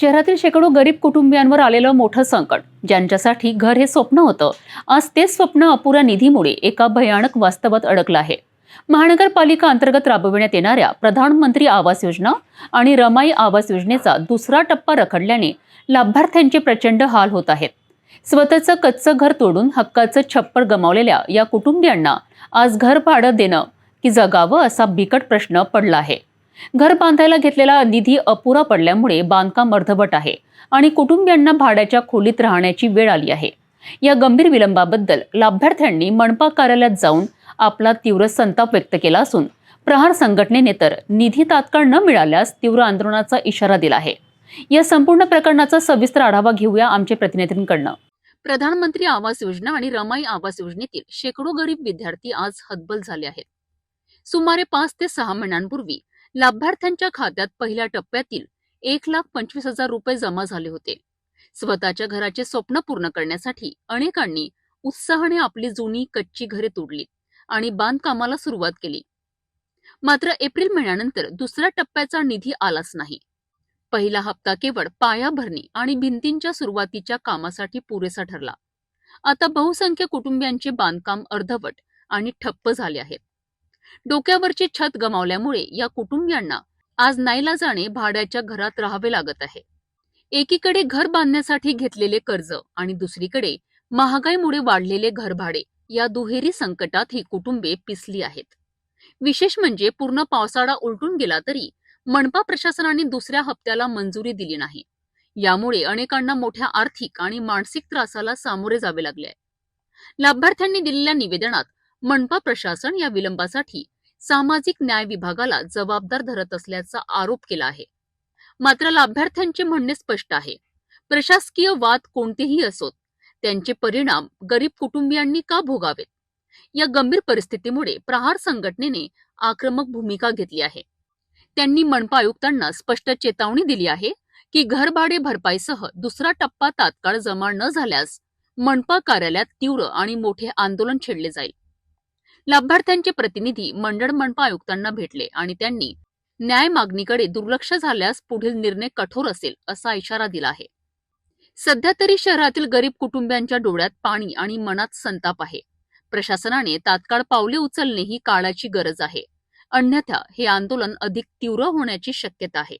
शहरातील शेकडो गरीब कुटुंबियांवर आलेलं मोठं संकट. ज्यांच्यासाठी घर हे स्वप्न होतं आज तेच स्वप्न अपुऱ्या निधीमुळे एका भयानक वास्तवात अडकलं आहे. महानगरपालिका अंतर्गत राबविण्यात येणाऱ्या प्रधानमंत्री आवास योजना आणि रमाई आवास योजनेचा दुसरा टप्पा रखडल्याने लाभार्थ्यांचे प्रचंड हाल होत आहेत. स्वतःचं कच्चं घर तोडून हक्काचं छप्पर गमावलेल्या या कुटुंबियांना आज घर भाडं देणं की जगावं असा बिकट प्रश्न पडला आहे. घर बांधायला घेतलेला निधी अपुरा पडल्यामुळे बांधकाम अर्धवट आहे आणि कुटुंबियांना भाड्याच्या खोलीत राहण्याची वेळ आली आहे. या गंभीर विलंबाबद्दल लाभार्थ्यांनी मनपा कार्यालयात जाऊन आपला तीव्र संताप व्यक्त केला असून प्रहार संघटनेने तर निधी तात्काळ न मिळाल्यास तीव्र आंदोलनाचा इशारा दिला आहे. या संपूर्ण प्रकरणाचा सविस्तर आढावा घेऊया आमच्या प्रतिनिधींकडनं. प्रधानमंत्री आवास योजना आणि रमाई आवास योजनेतील शेकडो गरीब विद्यार्थी आज हतबल झाले आहेत. सुमारे पाच ते सहा महिन्यांपूर्वी लाभार्थ्यांच्या खात्यात पहिल्या टप्प्यातील एक लाख पंचवीस हजार रुपये जमा झाले होते. स्वतःच्या घराचे स्वप्न पूर्ण करण्यासाठी अनेकांनी उत्साहाने आपली जुनी कच्ची घरे तोडली आणि बांधकामाला सुरुवात केली. मात्र एप्रिल महिन्यानंतर दुसऱ्या टप्प्याचा निधी आलाच नाही. पहिला हप्ता केवळ पायाभरणी आणि भिंतींच्या सुरुवातीच्या कामासाठी पुरेसा ठरला. आता बहुसंख्य कुटुंबियांचे बांधकाम अर्धवट आणि ठप्प झाले आहेत. डोक्यावरची छत गमावल्यामुळे या कुटुंबियांना आज नाईलाजाने भाड्याच्या घरात राहावे लागत आहे. एकीकडे घर बांधण्यासाठी घेतलेले कर्ज आणि दुसरीकडे महागाईमुळे वाढलेले घरभाडे या दुहेरी संकटात ही कुटुंबे पिसली आहेत. विशेष म्हणजे पूर्ण पावसाळा उलटून गेला तरी मनपा प्रशासनाने दुसऱ्या हप्त्याला मंजुरी दिली नाही. यामुळे अनेकांना मोठ्या आर्थिक आणि मानसिक त्रासाला सामोरे जावे लागले आहे. लाभार्थ्यांनी दिलेल्या निवेदनात मनपा प्रशासन या विलंबासाठी सामाजिक न्याय विभागाला जबाबदार धरत असल्याचा आरोप केला आहे. मात्र लाभार्थ्यांचे म्हणणे स्पष्ट आहे. प्रशासकीय वाद कोणतेही असोत त्यांचे परिणाम गरीब कुटुंबियांनी का भोगावेत? या गंभीर परिस्थितीमुळे प्रहार संघटनेने आक्रमक भूमिका घेतली आहे. त्यांनी मनपा आयुक्तांना स्पष्ट चेतावणी दिली आहे की घरभाडे भरपाईसह दुसरा टप्पा तात्काळ जमा न झाल्यास मनपा कार्यालयात तीव्र आणि मोठे आंदोलन छेडले जाईल. लाभार्थ्यांचे प्रतिनिधी मंडळ मनपा आयुक्तांना भेटले आणि त्यांनी न्याय मागणीकडे दुर्लक्ष झाल्यास पुढील निर्णय कठोर असेल असा इशारा दिला आहे. सध्या तरी शहरातील गरीब कुटुंबियांच्या डोळ्यात पाणी आणि मनात संताप आहे. प्रशासनाने तात्काळ पावले उचलणे ही काळाची गरज आहे. अन्यथा हे आंदोलन अधिक तीव्र होण्याची शक्यता आहे.